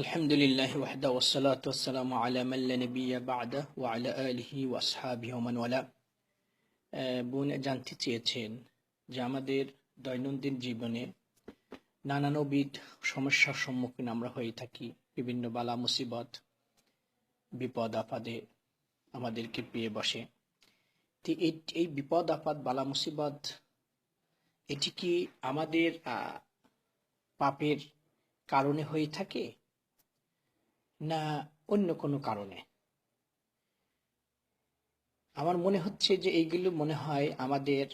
আলহামদুলিল্লাহ ওয়াহদা ওসালাত ওসালাম আলা মাল্লা নবিয়া বাদা ও আলা আলহি ওয়াসহাবি ওমানওয়ালা বোন জানতে চেয়েছেন যে আমাদের দৈনন্দিন জীবনে নানানবিধ সমস্যার সম্মুখীন আমরা হয়ে থাকি, বিভিন্ন বালা মুসিবত, বিপদ আপদে আমাদেরকে পেয়ে বসে। তো এই বিপদ আপাদ, বালা মুসিবত, এটি কি আমাদের পাপের কারণে হয়ে থাকে? না অন্য কোনো কারণে। আমার মনে হচ্ছে যে এইগুলো মনে হয় আমাদের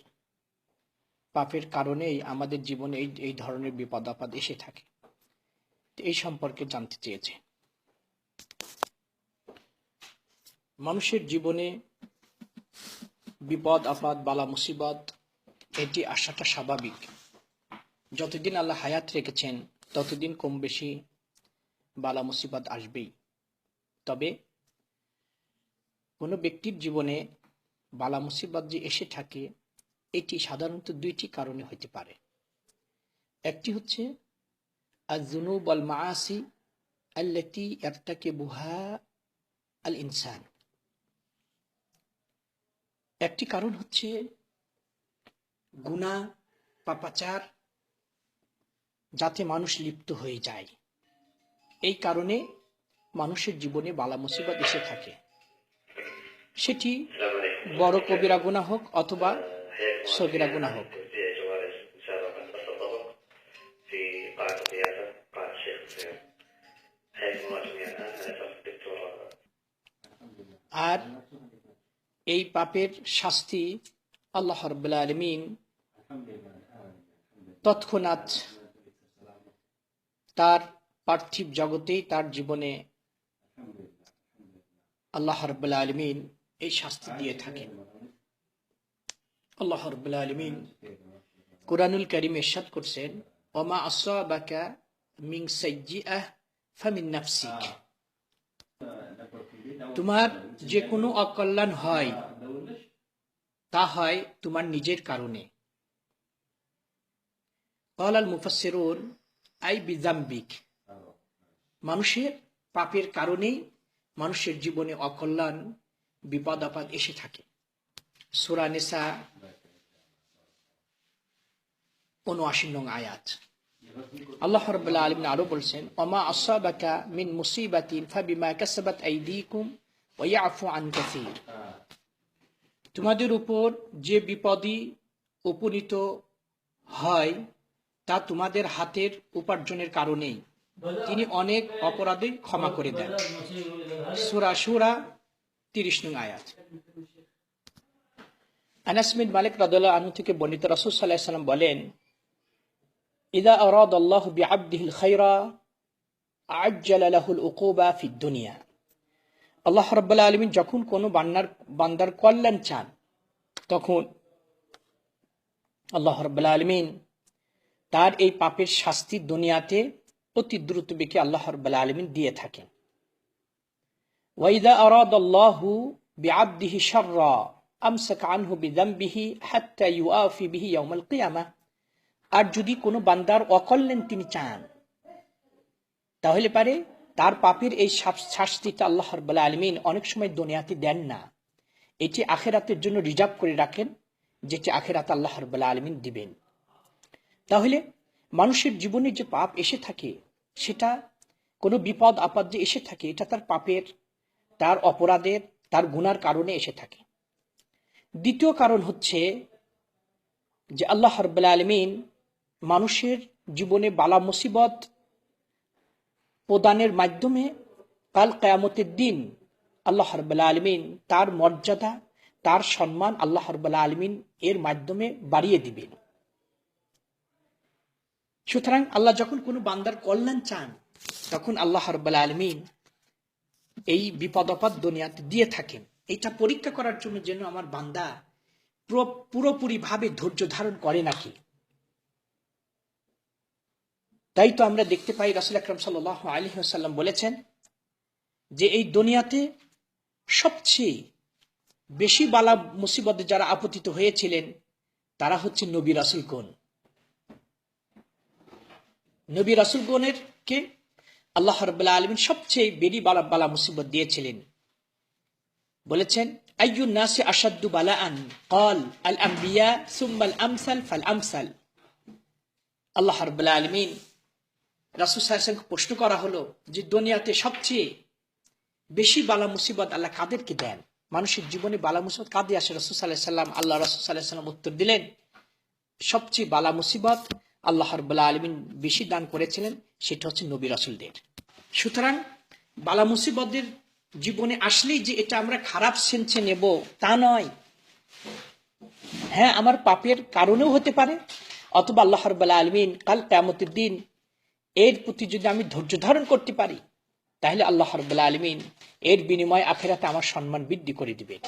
পাপের কারণেই আমাদের জীবনে এই এই ধরনের বিপদ আপদ এসে থাকে। এই সম্পর্কে জানতে চেয়েছে। মানুষের জীবনে বিপদ, আপদ, বালা, মুসিবত, এটি আসাটা স্বাভাবিক। যতদিন আল্লাহ হায়াত রেখেছেন, ততদিন কম বেশি বালা মুসিবত আসবেই। তবে কোনো ব্যক্তির জীবনে বালা মুসিবত যে এসে থাকে, এটি সাধারণত দুইটি কারণে হতে পারে। একটি হচ্ছে আল মাআসি আল্লাতি ইয়ারতাকিবুহা আল ইনসান। একটি কারণ হচ্ছে, গুনাহ, পাপাচার যাতে মানুষ লিপ্ত হয়ে যায়। এই কারণে মানুষের জীবনে বালা মুসিবত এসে থাকে। সেটি বড় কবিরা গুণা হোক অথবা সগিরা গুণা হোক। আর এই পাপের শাস্তি আল্লাহ রবাহ আলমিন তৎক্ষণাৎ তার পার্থিব জগতেই তার জীবনে আল্লাহ রব্বুল্লা আলমিন এই শাস্তি দিয়ে থাকেন। আল্লাহ রব্বুল্লা আলমিন কোরআনুল করিম এরশাদ করছেন, ওমা আসাবাকা মিং সাইয়্যিআহ ফামিন নাফসিক। তোমার যে কোনো অকল্যাণ হয়, তা হয় তোমার নিজের কারণে। কলাল মুফাসসিরুন, আই বিজাম্বিক। মানুষের পাপের কারণেই মানুষের জীবনে অকল্যাণ, বিপদ, আপদ এসে থাকে। সুরা নেসা উনআশি নং আয়াত। আল্লাহ রাব্বুল আলামিন আরও বলছেন, ওমা আসাবাকা মিন মুসিবাতিন ফাবিমা কাসাবাত আইদিকুম ওয়া ইয়াফু আন কাসীর। তোমাদের উপর যে বিপদই উপনীত হয়, তা তোমাদের হাতের উপার্জনের কারণেই। তিনি অনেক অপরাধী ক্ষমা করে দেন। সুরা সুরা তিরিশ নং আয়াত। আনাস বিন মালিক রাদিয়াল্লাহু আনু থেকে বর্ণিত রাসূল আলাইহি সাল্লাম বলেন, ইদা আরাদ আল্লাহ বিআবদিহিল খায়রা আজ্জালা লাহুল উকুবা ফিদ দুনিয়া। আল্লাহ রাব্বুল আলামিন যখন কোনো বান্নার, বান্দার কল্যাণ চান, তখন আল্লাহ রাব্বুল আলামিন তার এই পাপের শাস্তি দুনিয়াতে অতি দ্রুত বেগে আল্লাহ রাব্বুল আলামিন দিয়ে থাকেন। ওয়াইদা আরাদ আল্লাহু বিআবদিহি শাররা, আমসাক আনহু বিযামবিহি হাত্তা ইউআফি বিহি ইয়াউমাল কিয়ামাহ আর যদি কোনো বান্দার অকল্যাণ তিনি চান, তাহলে পারে তার পাপের এই শাস- শাস্তিটা আল্লাহ রব্বুল আলমিন অনেক সময় দুনিয়াতে দেন না। এটি আখেরাতের জন্য রিজার্ভ করে রাখেন, যেটি আখেরাত আল্লাহ রব্বুল আলমিন দিবেন। তাহলে মানুষের জীবনে যে পাপ এসে থাকে সেটা কোনো বিপদ, আপদ যে এসে থাকে, এটা তার পাপের, তার অপরাধের, তার গুনার কারণে এসে থাকে। দ্বিতীয় কারণ হচ্ছে যে আল্লাহ রব্বুল আলমিন মানুষের জীবনে বালা মুসিবত প্রদানের মাধ্যমে কাল কেয়ামতের দিন আল্লাহ রব্বুল আলমিন তার মর্যাদা, তার সম্মান আল্লাহ রব্বুল আলমিন এর মাধ্যমে বাড়িয়ে দিবেন। সুতরাং আল্লাহ যখন কোনো বান্দার কল্যাণ চান, তখন আল্লাহ রব্বুল আলমিন এই বিপদ আপদ দুনিয়াতে দিয়ে থাকেন। এটা পরীক্ষা করার জন্য যেন আমার বান্দা পুরো- পুরোপুরিভাবে ধৈর্য ধারণ করে নাকি। তাই তো আমরা দেখতে পাই রাসুল আকরম সাল আলী সাল্লাম বলেছেন যে এই দুনিয়াতে সবচেয়ে বেশি বালা মুসিবতে যারা আপতিত হয়েছিলেন, তারা হচ্ছে নবী রাসুলগণ নবী রাসুলগণের কে? আল্লাহ রবাহ আলমিন সবচেয়ে বেরি বালা বালা মুসিবত দিয়েছিলেন। বলেছেন আইয়ুন নাসি আসাদ্দু বালা আন কল আল আম্বিয়া সুম্মাল আমসাল ফাল আমসাল। আল্লাহ রবাহ আলমিন রাসুল সাহেবকে প্রশ্ন করা হলো যে, দুনিয়াতে সবচেয়ে বেশি বালা মুসিবত আল্লাহ কাদেরকে দেন? মানুষের জীবনে বালা মুসিবত কাঁদে আসে। রসুল সাল্লাহ সাল্লাম আল্লাহ রসুল সাল্লাহ সাল্লাম উত্তর দিলেন, সবচেয়ে বালা মুসিবত আল্লাহ রবাহ আলমিন বেশি দান করেছিলেন, সেটা হচ্ছে নবী রাসুলদের। সুতরাং বালা মুসিবতের জীবনে আসলেই যে এটা আমরা খারাপ সেন্সে নেব, তা নয়। হ্যাঁ আমার পাপের কারণেও হতে পারে, অথবা আল্লাহ রবাহ আলমিন কাল কেমতের দিন এর প্রতি যদি আমি ধৈর্য ধারণ করতে পারি, তাহলে আল্লাহ রবাহ আলমিন এর বিনিময়ে আখেরাতে আমার সম্মান বৃদ্ধি করে দিবেন।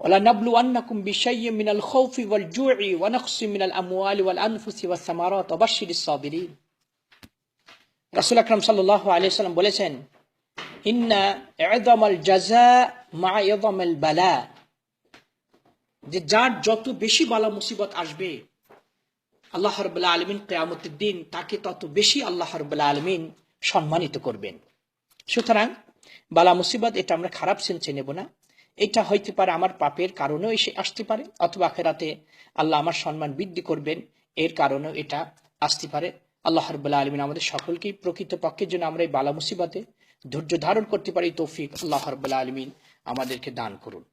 ولنبلونكم بشيء من الخوف والجوع ونقص من الأموال والأنفس والثمرات وبشر الصابرين রাসুল আকরাম সাল্লাহ আলিয়া সাল্লাম বলেছেন ইন্না এদমাল জাজা মা এদমাল বালা যে যার যত বেশি বালা মুসিবত আসবে আল্লাহ রবাহ আলমিন কেয়ামতের দিন তাকে তত বেশি আল্লাহ রবাহ আলমিন সম্মানিত করবেন সুতরাং বালা মুসিবত এটা আমরা খারাপ সেন্সে নেব না এটা হইতে পারে আমার পাপের কারণেও এসে আসতে পারে অথবা আখেরাতে আল্লাহ আমার সম্মান বৃদ্ধি করবেন এর কারণেও এটা আসতে পারে আল্লাহ রবাহ আলমিন আমাদের সকলকেই প্রকৃত পক্ষের জন্য আমরা এই বালা মুসিবতে ধৈর্য ধারণ করতে পারি তৌফিক আল্লাহ রবাহ আলমিন আমাদেরকে দান করুন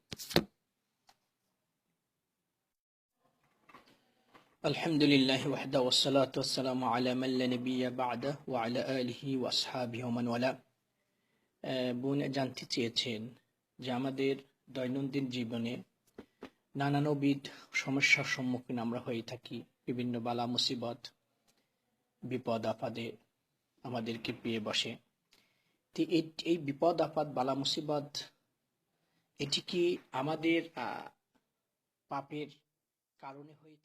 الحمد لله وحده والصلاة والسلام على من لا نبي بعده وعلى آله وأصحابه ومن والاه বোন জানতে চেয়েছেন যে আমাদের দৈনন্দিন জীবনে নানানবিধ সমস্যার সম্মুখীন আমরা হয়ে থাকি, বিভিন্ন বালা মুসিবত, বিপদ আপদে আমাদেরকে পেয়ে বসে। এই বিপদ আপদ, বালা মুসিবত, এটি কি আমাদের পাপের কারণে হয়ে